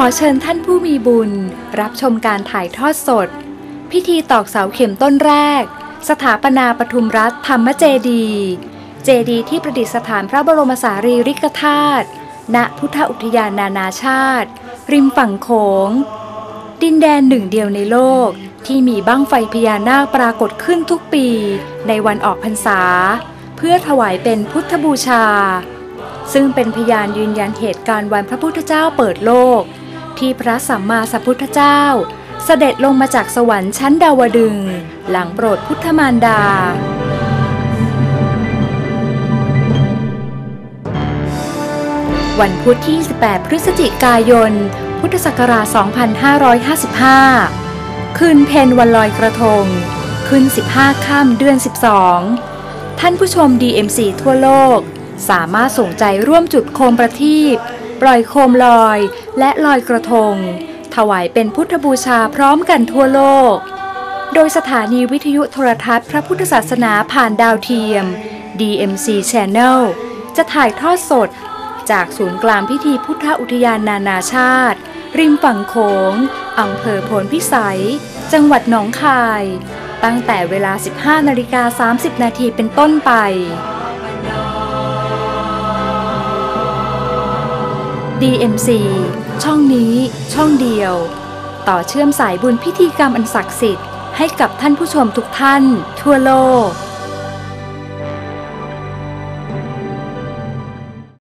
ขอเชิญท่านผู้มีบุญ รับชมการถ่ายทอดสด พิธีตอกเสาเข็มต้นแรก สถาปนาปทุมรัฐธรรมเจดี เจดีที่ประดิษฐานพระบรมสารีริกธาตุณพุทธอุทยานนานาชาติ ริมฝั่งโขง ดินแดนหนึ่งเดียวในโลกที่มีบั้งไฟพญานาคปรากฏขึ้นทุกปี ในวันออกพรรษา เพื่อถวายเป็นพุทธบูชา ซึ่งเป็นพยานยืนยันเหตุการณ์วันพระพุทธเจ้าเปิดโลก ที่พระสัมมาสัมพุทธเจ้า เสด็จลงมาจากสวรรค์ชั้นดาวดึง หลังโปรดพุทธมารดา วันพุธที่18พฤศจิกายน พุทธศักราช 2555 คืนเพนวันลอยกระทงขึ้น15ค่ำเดือน 12 ท่านผู้ชม DMC ทั่วโลกสามารถส่งใจร่วมจุดโคมประทีปปล่อยโคมลอย และลอยกระทง ถวายเป็นพุทธบูชาพร้อมกันทั่วโลก โดยสถานีวิทยุโทรทัศน์พระพุทธศาสนาผ่านดาวเทียม DMC Channel จะถ่ายทอดสด จากศูนย์กลางพิธีพุทธอุทยานนานาชาติ ริมฝั่งโขงอำเภอโพนพิสัย จังหวัดหนองคาย ตั้งแต่เวลา 15นาฬิกา30นาทีเป็นต้นไป DMC ช่องนี้ ช่องเดียว ต่อเชื่อมสายบุญพิธีกรรมอันศักดิ์สิทธิ์ให้กับท่านผู้ชมทุกท่าน ทั่วโลก